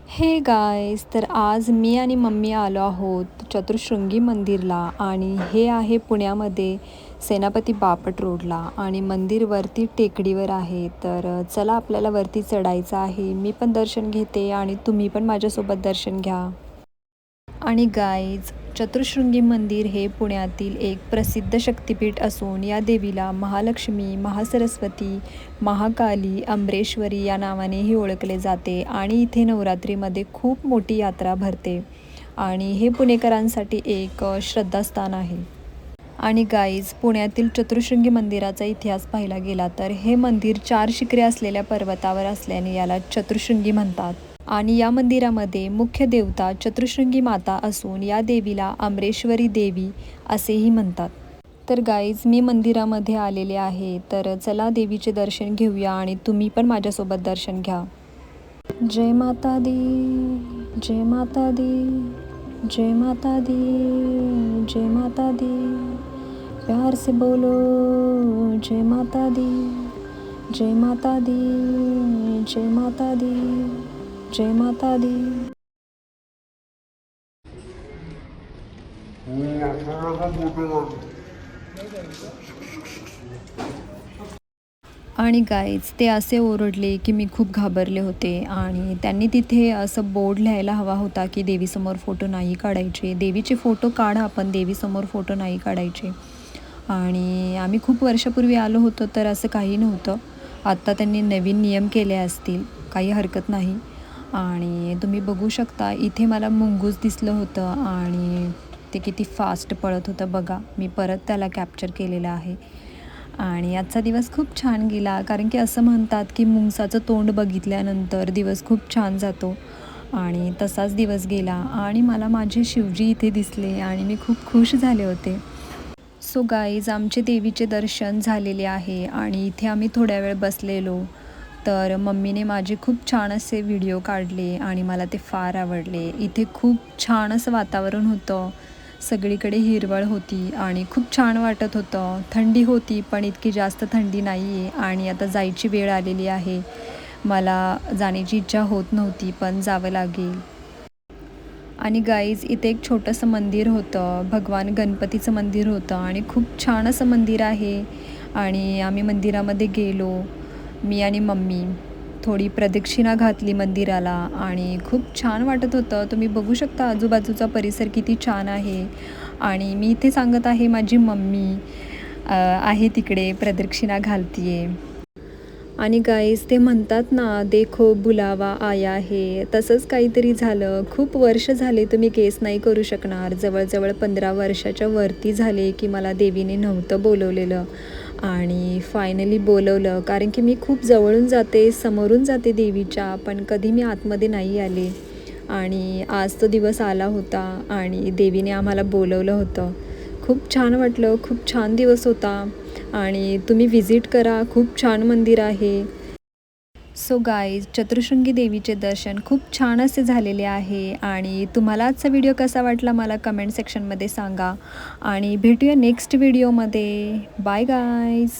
हे गाईज तर आज मी आणि मम्मी आलो आहोत चतुर्शृंगी मंदिरला आणि हे आहे पुण्यामध्ये सेनापती बापट रोडला आणि मंदिर वरती टेकडीवर आहे. तर चला आपल्याला वरती चढायचं आहे. मी पण दर्शन घेते आणि तुम्ही पण माझ्यासोबत दर्शन घ्या. आणि गाईज चतुर्शृंगी मंदिर हे पुण्यातील एक प्रसिद्ध शक्तिपीठ असून या देवीला महालक्ष्मी महासरस्वती महाकाली अंबरेश्वरी या नावानेही ओळखले जाते आणि इथे नवरात्रीमध्ये खूप मोठी यात्रा भरते आणि हे पुणेकरांसाठी एक श्रद्धास्थान आहे. आणि गाईज पुण्यातील चतुर्शृंगी मंदिराचा इतिहास पाहिला गेला तर हे मंदिर चार शिखरे असलेल्या पर्वतावर असल्याने याला चतुर्शृंगी म्हणतात. आणि या मंदिरामध्ये मुख्य देवता चतुशृंगी माता असून या देवीला अमरेश्वरी देवी असेही म्हणतात. तर गाईज मी मंदिरामध्ये आलेले आहे तर चला देवीचे दर्शन घेऊया आणि तुम्ही पण माझ्यासोबत दर्शन घ्या. जय माता दी जय माता दी जय माता दी जय माता दी. प्यार से बोलो जय माता दी जय माता दी जय माता दी. जय माता दी। आणि गाईज ते असे ओरडले की मी खूप घाबरले होते आणि त्यांनी तिथे असं बोर्ड लिहायला हवा होता की देवीसमोर फोटो नाही काढायचे. देवीचे फोटो काढा पण देवीसमोर फोटो नाही काढायचे. आणि आम्ही खूप वर्षापूर्वी आलो होतो तर असं काही नव्हतं. आत्ता त्यांनी नवीन नियम केले असतील. काही हरकत नाही. आणि तुम्ही बघू शकता इथे मला मुंगूस दिसलं होतं आणि ते किती फास्ट पळत होतं बघा. मी परत त्याला कॅप्चर केलेलं आहे. आणि आजचा दिवस खूप छान गेला कारण की असं म्हणतात की मुंगसाचं तोंड बघितल्यानंतर दिवस खूप छान जातो. आणि तसाच दिवस गेला आणि मला माझे शिवजी इथे दिसले आणि मी खूप खुश झाले होते. सो गाईज आमचे देवीचे दर्शन झालेले आहे आणि इथे आम्ही थोड्या वेळ बसलेलो. तर मम्मीने माझे खूप छान असे व्हिडिओ काढले आणि मला ते फार आवडले. इथे खूप छान असं वातावरण होतं. सगळीकडे हिरवळ होती आणि खूप छान वाटत होतं. थंडी होती पण इतकी जास्त थंडी नाही आहे आणि आता जायची वेळ आलेली आहे. मला जाण्याची इच्छा होत नव्हती पण जावं लागेल. आणि गाईज इथे एक छोटंसं मंदिर होतं. भगवान गणपतीचं मंदिर होतं आणि खूप छान असं मंदिर आहे. आणि आम्ही मंदिरामध्ये गेलो. मी आणि मम्मी थोडी प्रदक्षिणा घातली मंदिराला आणि खूप छान वाटत होतं. तुम्ही बघू शकता आजूबाजूचा परिसर किती छान आहे. आणि मी इथे सांगत आहे माझी मम्मी आहे तिकडे प्रदक्षिणा घालतीये. आणि गाईज ते म्हणतात ना देखो बुलावा आया आहे तसंच काहीतरी झालं. खूप वर्ष झाले तुम्ही केस नाही करू शकणार. जवळजवळ पंधरा वर्षाच्या वरती झाले की मला देवीने नव्हतं बोलवलेलं. आणि फायनली बोलवलं. कारण की मी खूप जवळून जाते समोरून जाते देवीच्या पण कधी मी आतमध्ये नाही आले. आणि आज तो दिवस आला होता आणि देवीने आम्हाला बोलवलं होतं. खूप छान वाटलं. खूप छान दिवस होता. आणि तुम्ही व्हिजिट करा. खूप छान मंदिर आहे. सो गाईज चतुर्शृंगी देवीचे दर्शन खूप छान असे झालेले आहे. आणि तुम्हाला आजचा व्हिडिओ कसा वाटला मला कमेंट सेक्शनमध्ये सांगा. आणि भेटूया नेक्स्ट व्हिडिओमध्ये बाय गाईज